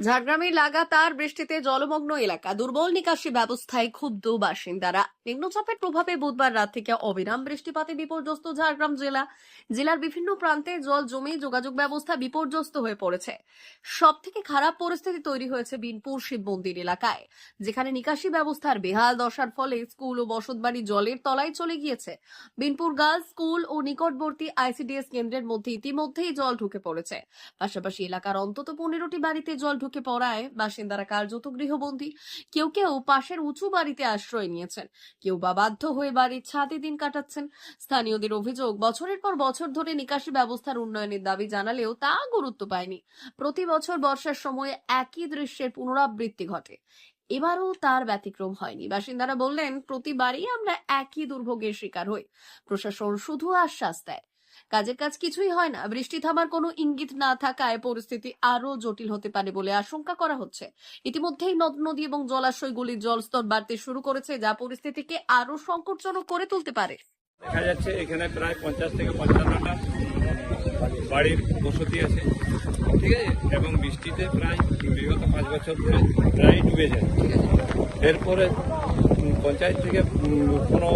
ঝাড়গ্রামের লাগাতার বৃষ্টিতে জলমগ্ন এলাকা। দুর্বল নিকাশি ব্যবস্থায় ক্ষুব্ধ বাসিন্দারা। নিম্নচাপের প্রভাবে বুধবার রাত থেকে অবিরাম বৃষ্টিপাতে বিপর্যস্ত ঝাড়গ্রাম জেলা। জেলার বিভিন্ন প্রান্তে জল জমে যোগাযোগ ব্যবস্থা বিপর্যস্ত হয়ে পড়েছে। সব থেকে খারাপ পরিস্থিতি তৈরি হয়েছে বিনপুর শিব মন্দির এলাকায়, যেখানে নিকাশি ব্যবস্থার বেহাল দশার ফলে স্কুল ও বসতবাড়ি জলের তলায় চলে গিয়েছে। বিনপুর গার্লস স্কুল ও নিকটবর্তী আইসিডিএস কেন্দ্রের মধ্যে ইতিমধ্যেই জল ঢুকে পড়েছে। পাশাপাশি এলাকার অন্তত পনেরোটি বাড়িতে জল ঢুকে পড়ায় বাসিন্দারা কার্যত গৃহবন্দী কেউ কেউ পাশের উঁচু বাড়িতে আশ্রয় নিয়েছেন। কেউ বা বাধ্য হয়ে বাড়ির ছাদে দিন কাটাচ্ছেন। স্থানীয়দের অভিযোগ, বছরের পর বছর ধরে নিকাশি ব্যবস্থার উন্নয়নের দাবি জানালেও তা গুরুত্ব পায়নি। প্রতি বছর বর্ষার সময় একই দৃশ্যের পুনরাবৃত্তি ঘটে। এবারও তার ব্যতিক্রম হয়নি। বাসিন্দারা বললেন প্রতিবারই আমরা একই দুর্ভোগের শিকার হই। প্রশাসন শুধু আশ্বাস দেয়। কাজের কাজ কিছুই হয় না। বৃষ্টি থামার কোনো ইঙ্গিত না থাকায় পরিস্থিতি আরও জটিল হতে পারে বলে আশঙ্কা করা হচ্ছে। ইতিমধ্যেই নদ, নদী এবং জলাশয়গুলির জলস্তর বাড়তে শুরু করেছে, যা পরিস্থিতিকে আরও সংকটজনক করে তুলতে পারে। দেখা যাচ্ছে এখানে প্রায় পঞ্চাশ থেকে পঞ্চান্নটা বাড়ির বসতি আছে, ঠিক আছে? এবং বৃষ্টিতে প্রায় বিগত পাঁচ বছর ধরে প্রায় ডুবে যায়। এরপরে পঞ্চায়েত থেকে কোনো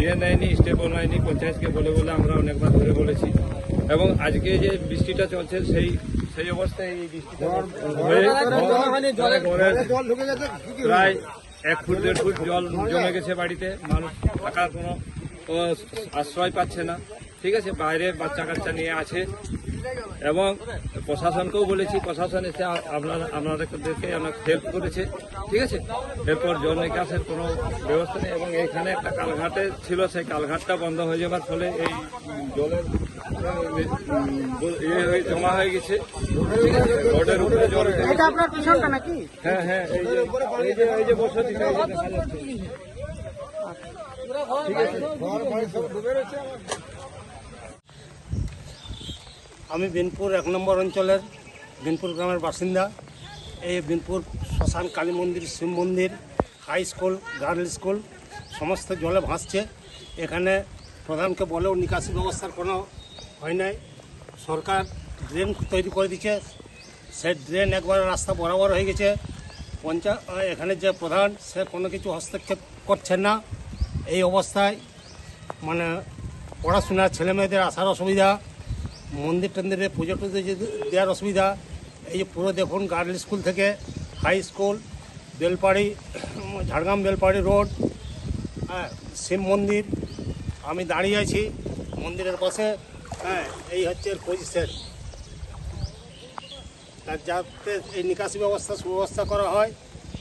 ইয়ে নেয়নি স্টেপও নেয়নি পঞ্চায়েতকে বলে বলে আমরা অনেকবার ধরে বলেছি। এবং আজকে যে বৃষ্টিটা চলছে সেই সেই অবস্থায় এই বৃষ্টিটা প্রায় এক ফুট দেড় ফুট জল জমে গেছে বাড়িতে। মানুষ থাকার কোনো আশ্রয় পাচ্ছে না। ঠিক আছে বাইরে বাচ্চা কাচ্চা নিয়ে আছে। এবং প্রশাসনকেও বলেছি প্রশাসন এসে আপনারা আপনাদেরকে অনেক হেল্প করেছে ঠিক আছে? এরপর জল নিকাশের কোনো ব্যবস্থা নেই এবং এখানে একটা কালঘাটে ছিল সেই কালঘাটটা বন্ধ হয়ে যাবার ফলে এই জলের ইয়ে হয়ে জমা হয়ে গেছে ঠিক আছে? রোডের উপরে জল উঠে গেছে। এটা আপনার পিছনটা নাকি? হ্যাঁ হ্যাঁ এই যে যে বসতি আমি বিনপুর এক নম্বর অঞ্চলের, বিনপুর গ্রামের বাসিন্দা। এই বিনপুর শ্মশান কালী মন্দির, শিব মন্দির, হাই স্কুল, গার্ল স্কুল, সমস্ত জলে ভাসছে। এখানে প্রধানকে বলেও নিকাশি ব্যবস্থার কোনো হয় নাই। সরকার ড্রেন তৈরি করে দিচ্ছে। সে ড্রেন একবার রাস্তা বরাবর হয়ে গেছে। পঞ্চায়েত এখানে যে প্রধান, সে কোনো কিছু হস্তক্ষেপ করছেন না। এই অবস্থায় মানে পড়াশোনার ছেলেমেয়েদের আসার অসুবিধা। মন্দির টন্দিরে পুজো টুজো দেওয়ার অসুবিধা, এই যে পুরো দেখুন গার্ল স্কুল থেকে high school, Belpari, Jhargram Belpari road হ্যাঁ শিব মন্দির, আমি দাঁড়িয়ে আছি মন্দিরের পাশে হ্যাঁ এই হচ্ছে পজিশন। তার যাতে এই নিকাশি ব্যবস্থা, সুব্যবস্থা করা হয়,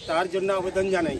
তার জন্য আবেদন জানাই।